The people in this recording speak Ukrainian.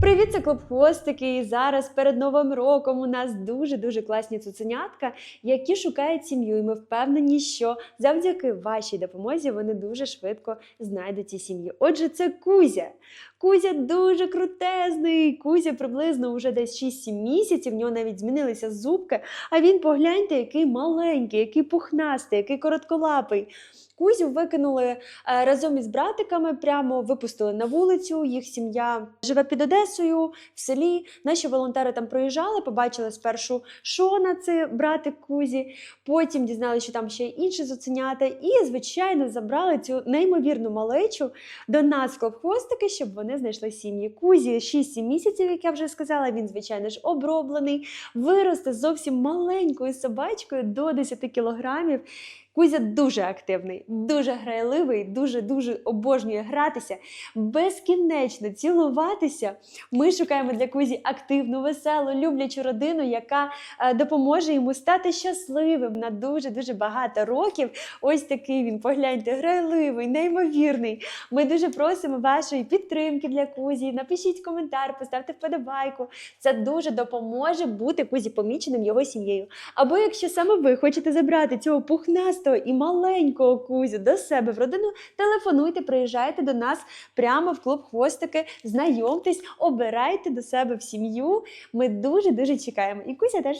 Привіт, це клуб хвостики. І зараз перед новим роком у нас дуже дуже класні цуценятка, які шукають сім'ю. І ми впевнені, що завдяки вашій допомозі вони дуже швидко знайдуть ці сім'ї. Отже, це Кузя. Кузя дуже крутезний. Кузя приблизно вже десь 6-7 місяців. В нього навіть змінилися зубки. А він погляньте, який маленький, який пухнастий, який коротколапий. Кузю викинули е, разом із братиками, прямо випустили на вулицю. Їх сім'я живе під Одесою в селі. Наші волонтери там проїжджали, побачили спершу Шона, це братик Кузі. Потім дізналися, що там ще й інші зоценята. І, звичайно, забрали цю неймовірну малечу до нас хвостики, щоб вони знайшли сім'ї. Кузі 6-7 місяців, як я вже сказала. Він, звичайно ж, оброблений, виросте зовсім маленькою собачкою до 10 кілограмів. Кузя дуже активний, дуже грайливий, дуже дуже обожнює гратися, безкінечно цілуватися. Ми шукаємо для Кузі активну, веселу, люблячу родину, яка е, допоможе йому стати щасливим на дуже дуже багато років. Ось такий він, погляньте, грайливий, неймовірний. Ми дуже просимо вашої підтримки для Кузі. Напишіть коментар, поставте вподобайку. Це дуже допоможе бути Кузі поміченим його сім'єю. Або якщо саме ви хочете забрати цього пухнастого і маленького Кузю до себе в родину, телефонуйте, приїжджайте до нас прямо в клуб хвостики, знайомтесь, обирайте до себе в сім'ю. Ми дуже дуже чекаємо. І Кузя теж.